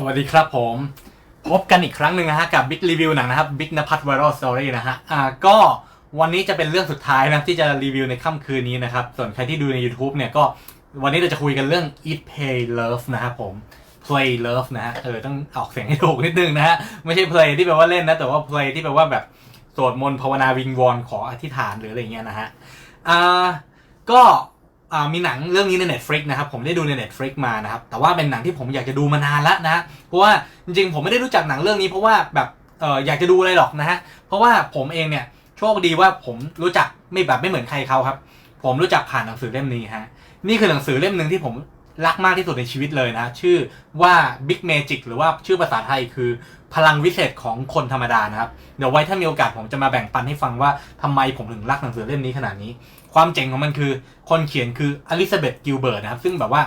สวัสดีครับผม พบกันอีกครั้งหนึ่งนะฮะกับบิ๊กรีวิวหนังนะครับบิ๊กนภัทรไวรัลสตอรี่นะฮะอ่าก็วันนี้จะเป็นเรื่องสุดท้ายนะที่จะรีวิวในค่ำคืนนี้นะครับ ส่วนใครที่ดูใน YouTube เนี่ยก็วันนี้เราจะคุยกันเรื่อง Eat Pay Love นะครับผม Play Love นะฮะเออต้องออกเสียงให้ถูกนิดนึงนะฮะไม่ใช่ Play ที่แปลว่าเล่นนะ แต่ว่า Play ที่แปลว่าแบบสวดมนต์ภาวนาวิงวอนขออธิษฐานหรืออะไรเงี้ยนะฮะอ่าก็ มีหนังเรื่องนี้ใน Netflix นะครับ ผมได้ดูใน Netflix มานะครับ แต่ว่าเป็นหนังที่ผมอยากจะดูมานานแล้วนะ เพราะว่าจริงๆ ผมไม่ได้รู้จักหนังเรื่องนี้เพราะว่าแบบเอออยากจะดูอะไรหรอกนะฮะ เพราะว่าผมเองเนี่ยโชคดีว่าผมรู้จักไม่แบบไม่เหมือนใครเขาครับ ผมรู้จักผ่านหนังสือเล่มนี้ฮะ นี่คือหนังสือเล่มหนึ่งที่ผมรักมากที่สุดในชีวิตเลยนะ ชื่อว่า Big Magic หรือว่าชื่อภาษาไทยคือพลังวิเศษของคนธรรมดานะครับ เดี๋ยวไว้ถ้ามีโอกาสผมจะมาแบ่งปันให้ฟังว่าทำไมผมถึงรักหนังสือเล่มนี้ขนาดนี้ ความเจ๋งของมันคือ คนเขียนคืออลิซาเบธกิลเบิร์ตนะครับ ซึ่งแบบว่า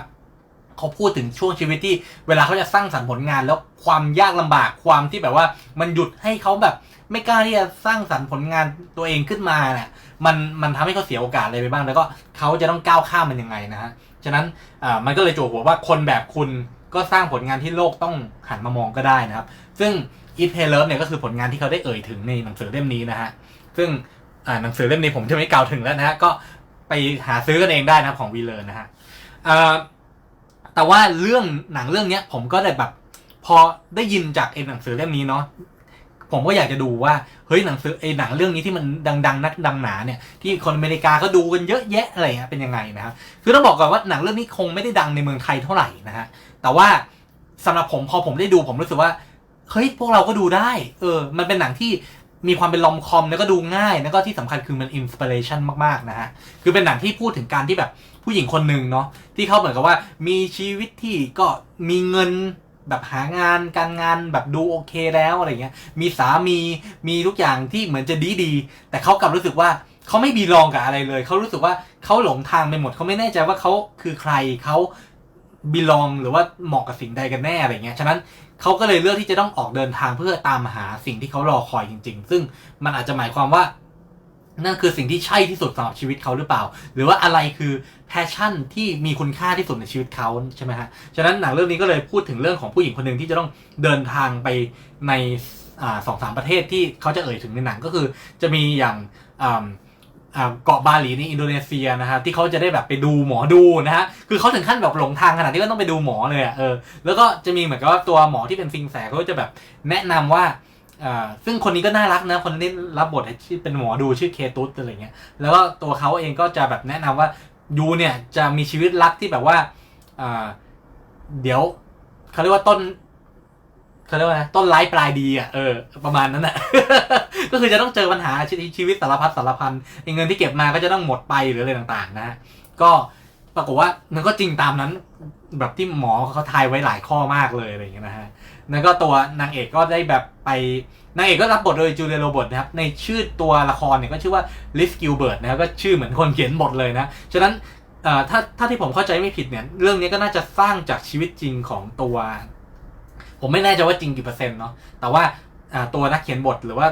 เขาพูดถึงช่วงชีวิตที่เวลาเขาจะสร้างสรรค์ผลงาน แล้วความยากลำบากความที่แบบว่า มันหยุดให้เขาแบบ ไม่กล้าที่จะสร้างสรรค์ผลงานตัวเองขึ้นมาเนี่ยมันมันทำให้เขาเสียโอกาสอะไรไปบ้าง แล้วก็เขาจะต้องก้าวข้ามมันยังไงนะฮะฉะนั้นอ่ามันก็เลยโจหัวว่าคนแบบคุณก็สร้างผลงานที่โลกต้องหันมามองก็ได้นะครับ ซึ่ง Eat Pay Love เนี่ยก็คือผลงานที่เขาได้เอ่ยถึงในหนังสือเล่มนี้นะฮะซึ่ง อ่าหนังสือเล่มนี้ผมจะไม่กล่าวถึงแล้วนะฮะก็ไปหาซื้อกันเองได้นะของวีเลอร์นะฮะแต่ว่าเรื่องหนังเรื่องเนี้ยผมก็ได้แบบพอได้ยินจากไอ้หนังสือเล่มนี้เนาะผมก็อยากจะดูว่าเฮ้ยหนังสือไอ้หนังเรื่องนี้ที่มันดัง ๆ นักดังหนาเนี่ยที่คนอเมริกาก็ดูกันเยอะแยะอะไรเงี้ยเป็นยังไงนะครับคือต้องบอกก่อนว่าหนังเรื่องนี้คงไม่ได้ดังในเมืองไทยเท่าไหร่นะฮะแต่ว่าสำหรับผมพอผมได้ดูผมรู้สึกว่าเฮ้ยพวกเราก็ดูได้ เออ มันเป็นหนังที่ มีความเป็นลอมคอมแล้วก็ดูง่ายแล้วก็ที่สำคัญคือมันอินสปิเรชันมากๆนะฮะ คือเป็นหนังที่พูดถึงการที่แบบผู้หญิงคนหนึ่งเนาะที่เขาเหมือนกับว่ามีชีวิตที่ก็มีเงินแบบหางานการงานแบบดูโอเคแล้วอะไรเงี้ย มีสามีมีทุกอย่างที่เหมือนจะดีดีแต่เขากลับรู้สึกว่าเขาไม่บีลองกับอะไรเลย เขารู้สึกว่าเขาหลงทางไปหมดเขาไม่แน่ใจว่าเขาคือใครเขาบีลองหรือว่าเหมาะกับสิ่งใดกันแน่อะไรเงี้ย ฉะนั้น เขาก็เลยเลือกที่จะต้องออกเดินทางเพื่อตามหาสิ่งที่เขารอคอยจริง ๆ ซึ่งมันอาจจะหมายความว่า นั่นคือสิ่งที่ใช่ที่สุดสำหรับชีวิตเขาหรือเปล่า หรือว่าอะไรคือแพชชั่นที่มีคุณค่าที่สุดในชีวิตเขาใช่ไหมฮะฉะนั้นหนังเรื่องนี้ก็เลยพูดถึงเรื่องของผู้หญิงคนหนึ่งที่จะต้องเดินทางไปในสองสามประเทศที่เขาจะเอ่ยถึงในหนังก็คือจะมีอย่างอ เกาะบาหลีในอินโดนีเซียนะฮะที่เขาจะได้แบบไปดูหมอดูนะฮะคือเขาถึงขั้นแบบหลงทางขนาดที่ว่าต้องไปดูหมอเลยอะเออแล้วก็จะมีเหมือนกับว่าตัวหมอที่เป็นซิงแสเขาจะแบบแนะนำว่าอ่าซึ่งคนนี้ก็น่ารักนะ คนที่รับบทที่เป็นหมอดูชื่อเคตุสอะไรเงี้ยแล้วก็ตัวเขาเองก็จะแบบแนะนำว่ายูเนี่ยจะมีชีวิตรักที่แบบว่าเดี๋ยวเขาเรียกว่าต้น เขาเรียกว่าไงต้นไร้ปลายดีอะเออประมาณนั้นอะ ก็คือจะต้องเจอปัญหาชีวิตสารพัดสารพันเงินที่เก็บมาก็จะต้องหมดไปหรืออะไรต่างๆ นะฮะก็ปรากฏว่ามันก็จริงตามนั้น แบบที่หมอเขาทายไว้หลายข้อมากเลยอะไรอย่างเงี้ยนะฮะแล้วก็ตัวนางเอกก็ได้แบบไปนางเอกก็รับบทโดยจูเลียโรเบิร์ตนะครับ ในชื่อตัวละครเนี่ยก็ชื่อว่าลิสกิลเบิร์ตนะครับก็ชื่อเหมือนคนเขียนบทเลยนะ ฉะนั้นถ้าถ้าที่ผมเข้าใจไม่ผิดเนี่ย เรื่องนี้ก็น่าจะสร้างจากชีวิตจริงของตัว ผมไม่แน่ใจว่าจริงกี่เปอร์เซ็นต์เนาะแต่ว่าตัวนักเขียนบทหรือว่า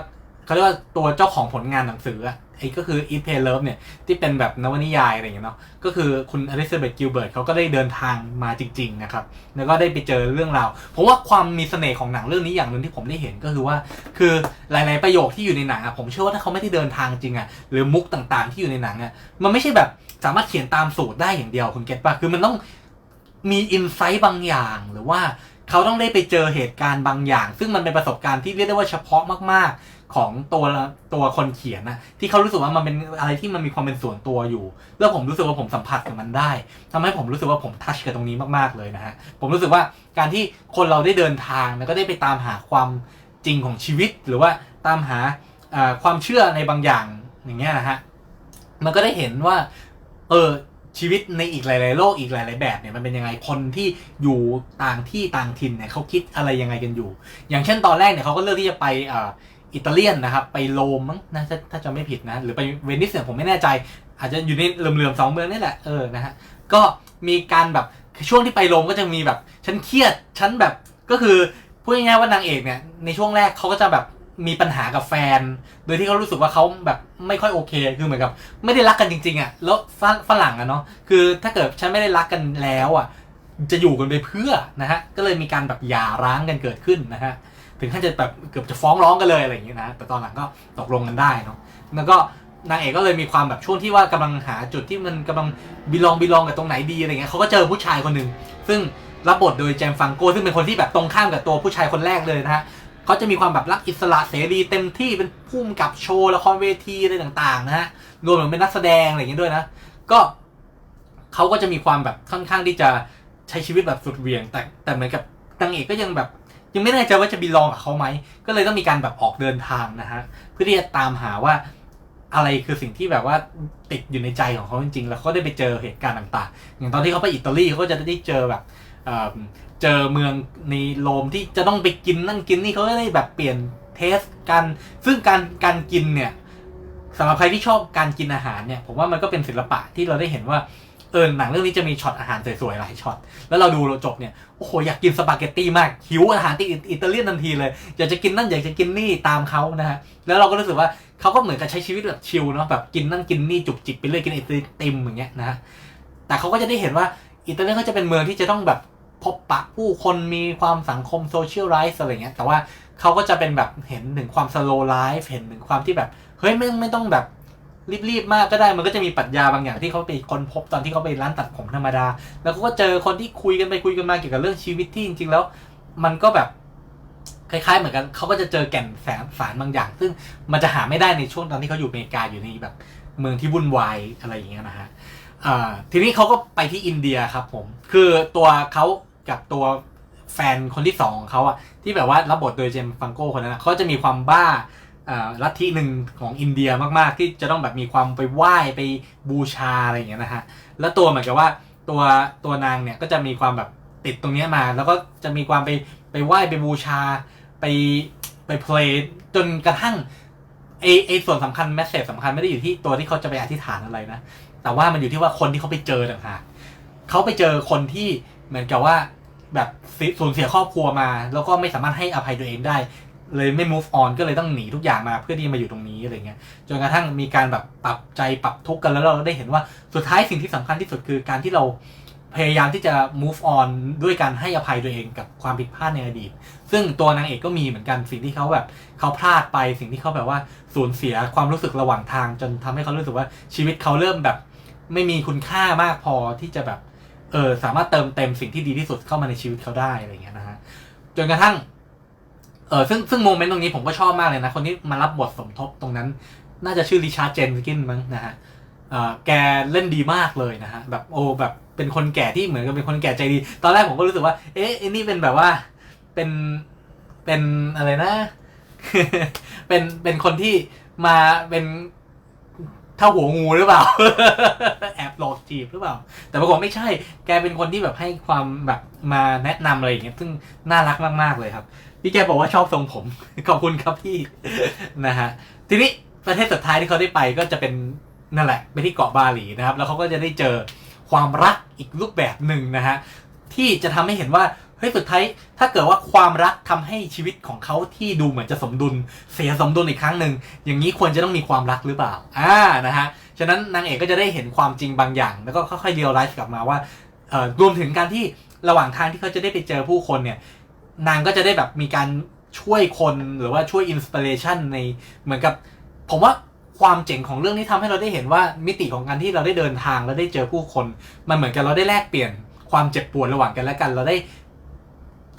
เขาเรียกว่าตัวเจ้าของผลงานหนังสืออะไอ้ก็คือ Eat Pay Love เนี่ยที่เป็นแบบนวนิยายอะไรอย่างเงี้ยเนาะก็คือคุณอลิซาเบธกิลเบิร์ตเขาก็ได้เดินทางมาจริงๆนะครับแล้วก็ได้ไปเจอเรื่องราวผมว่าความมีเสน่ห์ของหนังเรื่องนี้อย่างหนึ่งที่ผมได้เห็นก็คือว่า คือหลายๆประโยคที่อยู่ในหนังอะผมเชื่อว่าถ้าเขาไม่ได้เดินทางจริงอะหรือมุกต่างๆ ที่อยู่ในหนังอะมันไม่ใช่แบบสามารถเขียนตามสูตรได้อย่างเดียวคุณเก็ตป่ะคือมันต้องมีอินไซต์บางอย่างหรือว่า เขาต้องได้ไปเจอเหตุการณ์บางอย่าง ซึ่งมันเป็นประสบการณ์ที่เรียกได้ว่าเฉพาะมาก ๆ ของตัวตัวคนเขียนนะที่เขารู้สึกว่ามันเป็นอะไรที่มันมีความเป็นส่วนตัวอยู่ แล้วผมรู้สึกว่าผมสัมผัสกับมันได้ทำให้ผมรู้สึกว่าผมทัชกับตรงนี้มากๆเลยนะฮะผมรู้สึกว่าการที่คนเราได้เดินทางแล้วก็ได้ไปตามหาความจริงของชีวิต หรือว่าตามหาความเชื่อในบางอย่างอย่างเงี้ยนะฮะมันก็ได้เห็นว่า เออ ชีวิตในอีกหลาย ๆ โลกอีกหลาย ๆ แบบเนี่ยมันเป็นยังไงคนที่อยู่ต่างที่ต่างถิ่นเนี่ยเขาคิดอะไรยังไงกันอยู่ อย่างเช่นตอนแรกเนี่ยเขาก็เลือกที่จะไปอิตาเลียนนะครับ ไปโรมมั้งนะถ้าถ้าจะไม่ผิดนะ หรือไปเวนิสเนี่ยผมไม่แน่ใจ อาจจะอยู่ในเหลื่อมๆสองเมืองนี่แหละเออนะฮะก็มีการแบบช่วงที่ไปโรมก็จะมีแบบฉันเครียดฉันแบบก็คือพูดง่ายๆว่านางเอกเนี่ยในช่วงแรกเขาก็จะแบบ มีปัญหากับแฟน โดยที่เขารู้สึกว่าเขาแบบไม่ค่อยโอเค คือเหมือนกับ ไม่ได้รักกันจริงๆอะแล้วฝฝรั่งอะเนาะคือถ้าเกิดฉันไม่ได้รักกันแล้วอะ จะอยู่กันไปเพื่อนะฮะก็เลยมีการแบบหย่าร้างกันเกิดขึ้นนะฮะถึงขั้นจะแบบเกือบจะฟ้องร้องกันเลยอะไรอย่างเงี้ยนะแต่ตอนหลังก็ตกลงกันได้เนาะแล้วก็นางเอกก็เลยมีความแบบช่วงที่ว่ากำลังหาจุดที่มันกำลังบิลองบิลองกับตรงไหนดีอะไรเงี้ยเขาก็เจอผู้ชายคนหนึ่งซึ่งรับบทโดยแจมฟังโกซึ่งเป็นคนที่แบบตรงข้ามกับตัวผู้ชายคนแรกเลยนะฮะ เขาจะมีความแบบรักอิสระเสรีเต็มที่เป็นผู้กำกับโชว์ละครเวทีอะไรต่างๆนะฮะรวมถึงเป็นนักแสดงอะไรอย่างเงี้ยด้วยนะ ก็เขาก็จะมีความแบบค่อนข้างที่จะใช้ชีวิตแบบสุดเวียง แต่แต่เหมือนกับนางเอกก็ยังแบบ ยังไม่แน่ใจว่าจะบีลองกับเขาไหมก็เลยต้องมีการแบบออกเดินทางนะฮะเพื่อที่จะตามหาว่าอะไรคือสิ่งที่แบบว่าติดอยู่ในใจของเขาจริงๆ แล้วเขาได้ไปเจอเหตุการณ์ต่างๆ อย่างตอนที่เขาไปอิตาลีเขาก็จะได้เจอแบบ เจอเมืองในโรมที่จะต้องไปกินนั่นกินนี่เขาก็ได้แบบเปลี่ยนเทสกันซึ่งการการกินเนี่ยสำหรับใครที่ชอบการกินอาหารเนี่ยผมว่ามันก็เป็นศิลปะที่เราได้เห็นว่าเออหนังเรื่องนี้จะมีช็อตอาหารสวยๆหลายช็อตแล้วเราดูเราจบเนี่ยโอ้โหอยากกินสปาเกตตี้มากหิวอาหารที่อิตาเลียนทันทีเลยอยากจะกินนั่นอยากจะกินนี่ตามเขานะฮะแล้วเราก็รู้สึกว่าเขาก็เหมือนกับใช้ชีวิตแบบชิลเนาะแบบกินนั่นกินนี่จุกจิกไปเรื่อยกินไอติมอย่างเงี้ยนะแต่เขาก็จะได้เห็นว่า อิตาเลียนเขาจะเป็นเมืองที่จะต้องแบบพบปะผู้คนมีความสังคมโซเชียลไลฟ์อะไรเงี้ยแต่ว่าเขาก็จะเป็นแบบเห็นถึงความสโลไลฟ์เห็นถึงความที่แบบ เฮ้ยไม่ไม่ต้องแบบรีบๆมากก็ได้มันก็จะมีปรัชญาบางอย่างที่เขาไปค้นพบตอนที่เขาไปร้านตัดผมธรรมดา แล้วเขาก็เจอคนที่คุยกันไปคุยกันมาเกี่ยวกับเรื่องชีวิตที่จริงๆแล้ว มันก็แบบคล้าย ๆ เหมือนกันเขาก็จะเจอแก่นแสงสารบางอย่าง ซึ่งมันจะหาไม่ได้ในช่วงตอนที่เขาอยู่อเมริกาอยู่ในแบบ เมืองที่วุ่นวายอะไรอย่างเงี้ยนะฮะ อ่าทีนี้เขาก็ไปที่อินเดียครับผม คือตัวเขากับตัวแฟนคนที่สองของเขาอะที่แบบว่ารับบทโดยเจมส์ฟังโก้คนนั้นนะเขาจะมีความบ้าอ่าลัทธิหนึ่งของอินเดียมากๆ ที่จะต้องแบบมีความไปไหว้ไปบูชาอะไรอย่างเงี้ยนะฮะแล้วตัวเหมือนกับว่าตัวตัวนางเนี่ยก็จะมีความแบบติดตรงเนี้ยมา แล้วก็จะมีความไปไปไหว้ไปบูชาไปไปเพลย์จนกระทั่งไอไอส่วนสำคัญแมสเซจสำคัญไม่ได้อยู่ที่ตัวที่เขาจะไปอธิษฐานอะไรนะ แต่ว่ามันอยู่ที่ว่าคนที่เขาไปเจอต่างหากเขาไปเจอคนที่เหมือนกับว่าแบบสูญเสียครอบครัวมา แล้วก็ไม่สามารถให้อภัยตัวเองได้ เลยไม่ move on ก็เลยต้องหนีทุกอย่างมาเพื่อที่มาอยู่ตรงนี้อะไรเงี้ยจนกระทั่งมีการแบบปรับใจปรับทุกข์กันแล้วเราได้เห็นว่าสุดท้ายสิ่งที่สำคัญที่สุดคือการที่เราพยายามที่จะ move on ด้วยการให้อภัยตัวเองกับความผิดพลาดในอดีต ซึ่งตัวนางเอกก็มีเหมือนกันสิ่งที่เขาแบบเขาพลาดไปสิ่งที่เขาแบบว่าสูญเสียความรู้สึกระหว่างทาง จนทำให้เขารู้สึกว่าชีวิตเขาเริ่มแบบ ไม่มีคุณค่ามากพอที่จะแบบเออสามารถเติมเต็มสิ่งที่ดีที่สุดเข้ามาในชีวิตเขาได้อะไรเงี้ยนะฮะจนกระทั่งเออซึ่งซึ่งโมเมนต์ตรงนี้ผมก็ชอบมากเลยนะ คนที่มารับบทสมทบตรงนั้น น่าจะชื่อริชาร์ดเจนกินมั้งนะฮะเออแกเล่นดีมากเลยนะฮะแบบโอ้แบบเป็นคนแก่ที่เหมือนกับเป็นคนแก่ใจดี ตอนแรกผมก็รู้สึกว่า เอ๊ะไอ้นี่เป็นแบบว่าเป็นเป็นอะไรนะ เป็นเป็นคนที่มาเป็น เท่าหัวงูหรือเปล่า แอบหลอกจีบหรือเปล่า แต่ปรากฏไม่ใช่ แกเป็นคนที่แบบให้ความแบบมาแนะนำอะไรอย่างเงี้ย ซึ่งน่ารักมาก ๆ เลยครับ พี่แกบอกว่าชอบทรงผม ขอบคุณครับพี่ นะฮะ ทีนี้ประเทศสุดท้ายที่เขาได้ไปก็จะเป็นนั่นแหละไปที่เกาะบาหลีนะครับ แล้วเขาก็จะได้เจอความรักอีกรูปแบบหนึ่งนะฮะ ที่จะทำให้เห็นว่า เฮ้ยสุดท้ายถ้าเกิดว่าความรักทำให้ชีวิตของเขาที่ดูเหมือนจะสมดุล เสียสมดุลอีกครั้งหนึ่งอย่างนี้ควรจะต้องมีความรักหรือเปล่าอ่านะฮะฉะนั้นนางเอกก็จะได้เห็นความจริงบางอย่าง แล้วก็ค่อยๆเรียลไลฟ์กลับมาว่าเอ่อรวมถึงการที่ระหว่างทางที่เขาจะได้ไปเจอผู้คนเนี่ยนางก็จะได้แบบมีการช่วยคนหรือว่าช่วยอินสปิเรชันในเหมือนกับ ผมว่าความเจ๋งของเรื่องนี้ทำให้เราได้เห็นว่ามิติของการที่เราได้เดินทางแล้วได้เจอผู้คน มันเหมือนกับเราได้แลกเปลี่ยนความเจ็บปวดระหว่างกันและกัน เราได้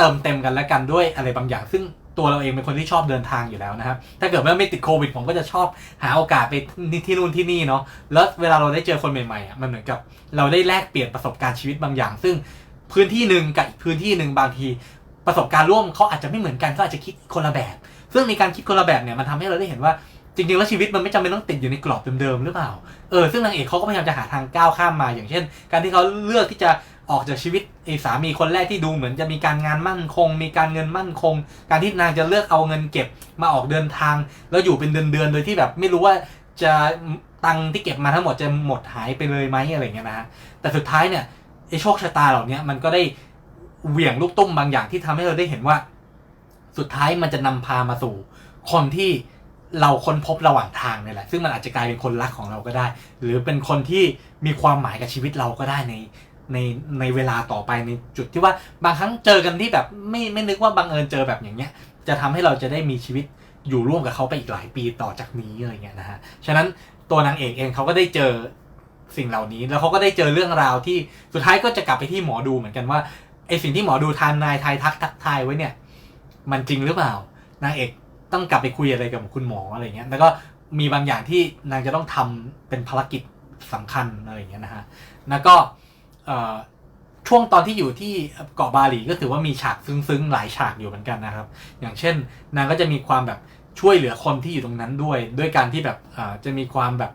เติมเต็มกันและกันด้วยอะไรบางอย่าง ซึ่งตัวเราเองเป็นคนที่ชอบเดินทางอยู่แล้วนะครับ ถ้าเกิดว่าไม่ติดโควิดผมก็จะชอบหาโอกาสไปที่นู่นที่นี่เนาะ แล้วเวลาเราได้เจอคนใหม่ๆอะมันเหมือนกับเราได้แลกเปลี่ยนประสบการณ์ชีวิตบางอย่าง ซึ่งพื้นที่หนึ่งกับอีกพื้นที่หนึ่งบางทีประสบการณ์ร่วมเขาอาจจะไม่เหมือนกันเขาอาจจะคิดคนละแบบ ซึ่งในการคิดคนละแบบเนี่ยมันทำให้เราได้เห็นว่าจริงๆแล้วชีวิตมันไม่จำเป็นต้องติดอยู่ในกรอบเดิมๆหรือเปล่า เออซึ่งนางเอกเขาก็พยายามจะหาทางก้าวข้ามมา อย่างเช่น การที่เขาเลือกที่จะ ออกจากชีวิตไอ้สามีคนแรกที่ดูเหมือนจะมีการงานมั่นคง มีการเงินมั่นคง การที่นางจะเลือกเอาเงินเก็บมาออกเดินทาง แล้วอยู่เป็นเดือนๆโดยที่แบบไม่รู้ว่าจะตังที่เก็บมาทั้งหมดจะหมดหายไปเลยไหมอะไรเงี้ยนะฮะแต่สุดท้ายเนี่ยไอ้โชคชะตาเหล่านี้มันก็ได้เหวี่ยงลูกตุ้มบางอย่างที่ทำให้เราได้เห็นว่า สุดท้ายมันจะนำพามาสู่ คนที่เราค้นพบระหว่างทางนี่แหละ ซึ่งมันอาจจะกลายเป็นคนรักของเราก็ได้ หรือเป็นคนที่มีความหมายกับชีวิตเราก็ได้ใน ในในเวลาต่อไปในจุดที่ว่าบางครั้งเจอกันที่แบบไม่ไม่นึกว่าบังเอิญเจอแบบอย่างเงี้ย จะทำให้เราจะได้มีชีวิตอยู่ร่วมกับเขาไปอีกหลายปีต่อจากนี้อะไรเงี้ยนะฮะฉะนั้นตัวนางเอกเองเขาก็ได้เจอสิ่งเหล่านี้ แล้วเขาก็ได้เจอเรื่องราวที่สุดท้ายก็จะกลับไปที่หมอดูเหมือนกันว่าไอสิ่งที่หมอดูทานนายทายทักทักทายไว้เนี่ย มันจริงหรือเปล่านางเอกต้องกลับไปคุยอะไรกับคุณหมออะไรเงี้ยแล้วก็มีบางอย่างที่นางจะต้องทำเป็นภารกิจสำคัญอะไรเงี้ยนะฮะแล้วก็ ช่วงตอนที่อยู่ที่เกาะบาหลีก็ถือว่ามีฉากซึ้งๆหลายฉากอยู่เหมือนกันนะครับ อย่างเช่น นางก็จะมีความแบบช่วยเหลือคนที่อยู่ตรงนั้นด้วย ด้วยการที่แบบจะมีความแบบ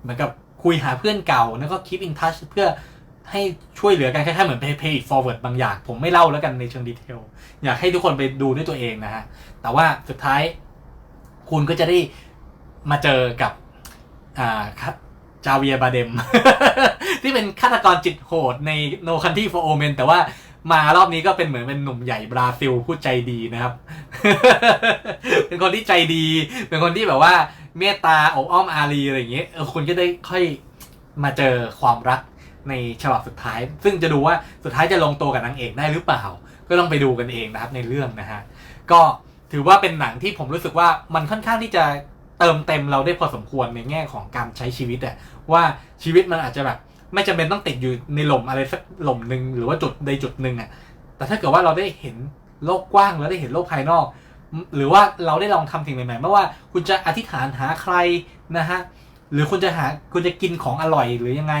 เหมือนกับคุยหาเพื่อนเก่าแล้วก็ keep in touch เพื่อให้ช่วยเหลือกันคล้ายๆเหมือน pay pay it forward บางอย่าง ผมไม่เล่าแล้วกันในเชิงดีเทล อยากให้ทุกคนไปดูด้วยตัวเองนะฮะ แต่ว่าสุดท้ายคุณก็จะได้มาเจอกับอ่าครับจาเวียบาเดม ที่เป็นฆาตกรจิตโหดใน No Country for Old Men แต่ว่ามารอบนี้ก็เป็นเหมือนเป็นหนุ่มใหญ่บราซิลผู้ใจดีนะครับ เป็นคนที่ใจดี เป็นคนที่แบบว่าเมตตาอบอ้อมอารีอะไรอย่างเงี้ยเออคุณก็ได้ค่อยมาเจอความรักในฉบับสุดท้าย ซึ่งจะดูว่าสุดท้ายจะลงตัวกับนางเอกได้หรือเปล่า ก็ต้องไปดูกันเองนะครับในเรื่องนะฮะก็ถือว่าเป็นหนังที่ผมรู้สึกว่ามันค่อนข้างที่จะเติมเต็มเราได้พอสมควรในแง่ของการใช้ชีวิตอะว่าชีวิตมันอาจจะแบบ ไม่จำเป็นต้องติดอยู่ในหล่มอะไรสักหล่มหนึ่งหรือว่าจุดใดจุดหนึ่งอะแต่ถ้าเกิดว่าเราได้เห็นโลกกว้างแล้วได้เห็นโลกภายนอก หรือว่าเราได้ลองทำสิ่งใหม่ๆไม่ว่าคุณจะอธิษฐานหาใครนะฮะหรือคุณจะหาคุณจะกินของอร่อยหรือยังไง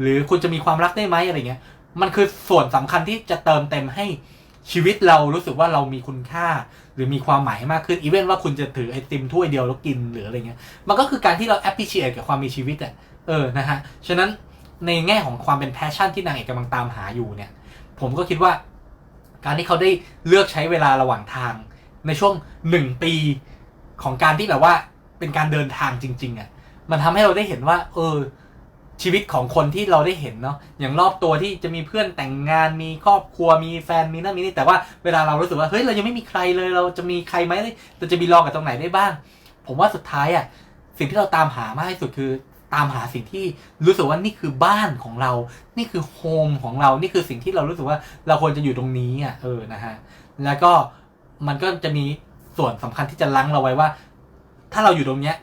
หรือคุณจะมีความรักได้ไหมอะไรเงี้ย มันคือส่วนสำคัญที่จะเติมเต็มให้ชีวิตเรารู้สึกว่าเรามีคุณค่า หรือมีความหมายมากขึ้นอีเวนว่าคุณจะถือไอติมถ้วยเดียวแล้วกินหรืออะไรเงี้ยมันก็คือการที่เรา appreciate กับความมีชีวิตอะเออนะฮะฉะนั้น ในแง่ของความเป็น passion ที่นางเอกกำลังตามหาอยู่เนี่ย ผมก็คิดว่า การที่เขาได้เลือกใช้เวลาระหว่างทาง ในช่วงหนึ่งปีของการที่แบบว่าเป็นการเดินทางจริง ๆอะมันทำให้เราได้เห็นว่า เออ ชีวิตของคนที่เราได้เห็นเนาะอย่างรอบตัวที่จะมีเพื่อนแต่งงานมีครอบครัวมีแฟนมีนั่นมีนี่แต่ว่าเวลาเรารู้สึกว่าเฮ้ยเรายังไม่มีใครเลย เราจะมีใครไหมเราจะมีรองกับตรงไหนได้บ้าง ผมว่าสุดท้ายอะสิ่งที่เราตามหามากที่สุดคือ ตามหาสิ่งที่รู้สึกว่านี่คือบ้านของเรา นี่คือโฮมของเรา นี่คือสิ่งที่เรารู้สึกว่าเราควรจะอยู่ตรงนี้อะเออนะฮะแล้วก็มันก็จะมีส่วนสำคัญที่จะลังเราไว้ว่า ถ้าเราอยู่ตรงเนี้ย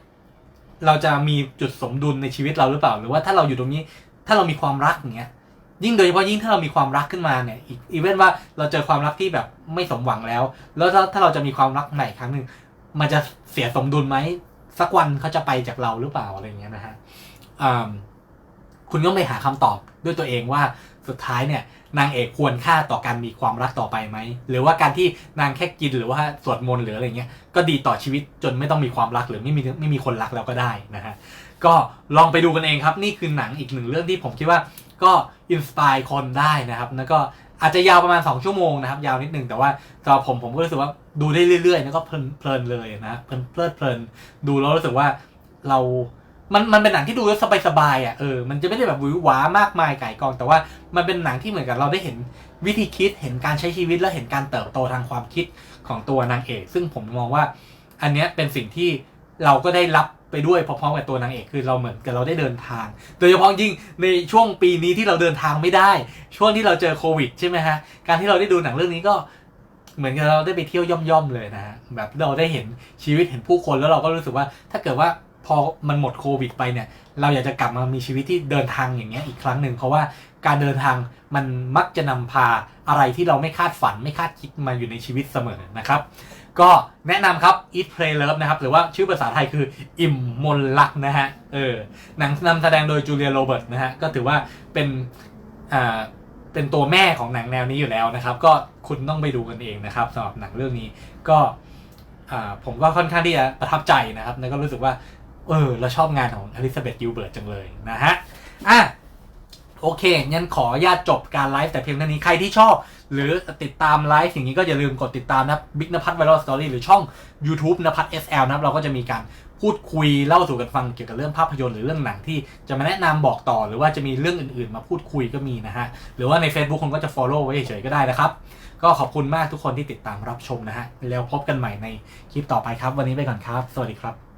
เราจะมีจุดสมดุลในชีวิตเราหรือเปล่า หรือว่าถ้าเราอยู่ตรงนี้ ถ้าเรามีความรักอย่างเงี้ย ยิ่งโดยเฉพาะยิ่งถ้าเรามีความรักขึ้นมาเนี่ย อีกอีเวนว่าเราเจอความรักที่แบบไม่สมหวังแล้ว แล้วถ้าถ้าเราจะมีความรักใหม่ครั้งหนึ่งมันจะเสียสมดุลไหม สักวันเขาจะไปจากเราหรือเปล่าอะไรเงี้ยนะฮะคุณก็ไปหาคำตอบด้วยตัวเองว่าสุดท้ายเนี่ยนางเอกควรค่าต่อการมีความรักต่อไปไหม หรือว่าการที่นางแค่กินหรือว่าสวดมนต์หรืออะไรเงี้ยก็ดีต่อชีวิตจนไม่ต้องมีความรักหรือไม่มีไม่มีคนรักแล้วก็ได้นะฮะก็ลองไปดูกันเองครับ นี่คือหนังอีกหนึ่งเรื่องที่ผมคิดว่าก็อินสปายคนได้นะครับ แล้วก็อาจจะยาวประมาณ 2 ชั่วโมงนะครับ ยาวนิดนึงแต่ว่าสำหรับผมผมก็รู้สึกว่า ดูได้เรื่อยๆแล้วก็เพลินเลินเลยนะเพลินเพลิดเพลินดูแล้วรู้สึกว่าเรามันมันเป็นหนังที่ดูแล้วสบายๆอะเออมันจะไม่ได้แบบวือหวามากมายไก่กอง แต่ว่ามันเป็นหนังที่เหมือนกับเราได้เห็นวิธีคิดเห็นการใช้ชีวิตและเห็นการเติบโตทางความคิดของตัวนางเอก ซึ่งผมมองว่าอันเนี้ยเป็นสิ่งที่เราก็ได้รับไปด้วยพร้อมๆกับตัวนางเอกคือเราเหมือนกับเราได้เดินทาง โดยเฉพาะยิ่งในช่วงปีนี้ที่เราเดินทางไม่ได้ ช่วงที่เราเจอโควิดใช่ไหมฮะการที่เราได้ดูหนังเรื่องนี้ก็ เหมือนกับเราได้ไปเที่ยวย่อมๆเลยนะฮะแบบเราได้เห็นชีวิตเห็นผู้คนแล้วเราก็รู้สึกว่า ถ้าเกิดว่าพอมันหมดโควิดไปเนี่ย เราอยากจะกลับมามีชีวิตที่เดินทางอย่างเงี้ยอีกครั้งหนึ่งเพราะว่าการเดินทางมันมักจะนำพาอะไรที่เราไม่คาดฝันไม่คาดคิดมาอยู่ในชีวิตเสมอนะครับ ก็แนะนำครับ Eat Pray Love นะครับ หรือว่าชื่อภาษาไทยคืออิ่มมนลักนะฮะเออหนังนำแสดงโดยจูเลียโรเบิร์ตนะฮะก็ถือว่าเป็นอ่า เป็นตัวแม่ของหนังแนวนี้อยู่แล้วนะครับ ก็คุณต้องไปดูกันเองนะครับสำหรับหนังเรื่องนี้ก็ผมก็ค่อนข้างที่จะประทับใจนะครับ แล้วก็รู้สึกว่า เออเราชอบงานของอลิซาเบธยูเบิร์ตจังเลยนะฮะอะ โอเค งั้นขอญาตจบการไลฟ์แต่เพียงเท่านี้ ใครที่ชอบ หรือติดตามไลฟ์อย่างนี้ก็อย่าลืมกดติดตามนะบิ๊กนภัทรไวรัลสตอรี่หรือช่อง YouTube นภัทร SL นะครับเราก็จะมีการพูดคุยเล่าสู่กันฟังเกี่ยวกับเรื่องภาพยนตร์หรือเรื่องหนังที่จะมาแนะนำบอกต่อ หรือว่าจะมีเรื่องอื่นๆ มาพูดคุยก็มีนะฮะ หรือว่าใน Facebook คนก็จะ follow ไว้เฉยๆก็ได้นะครับ ก็ขอบคุณมากทุกคนที่ติดตามรับชมนะฮะแล้วพบกันใหม่ในคลิปต่อไปครับ วันนี้ไปก่อนครับ สวัสดีครับ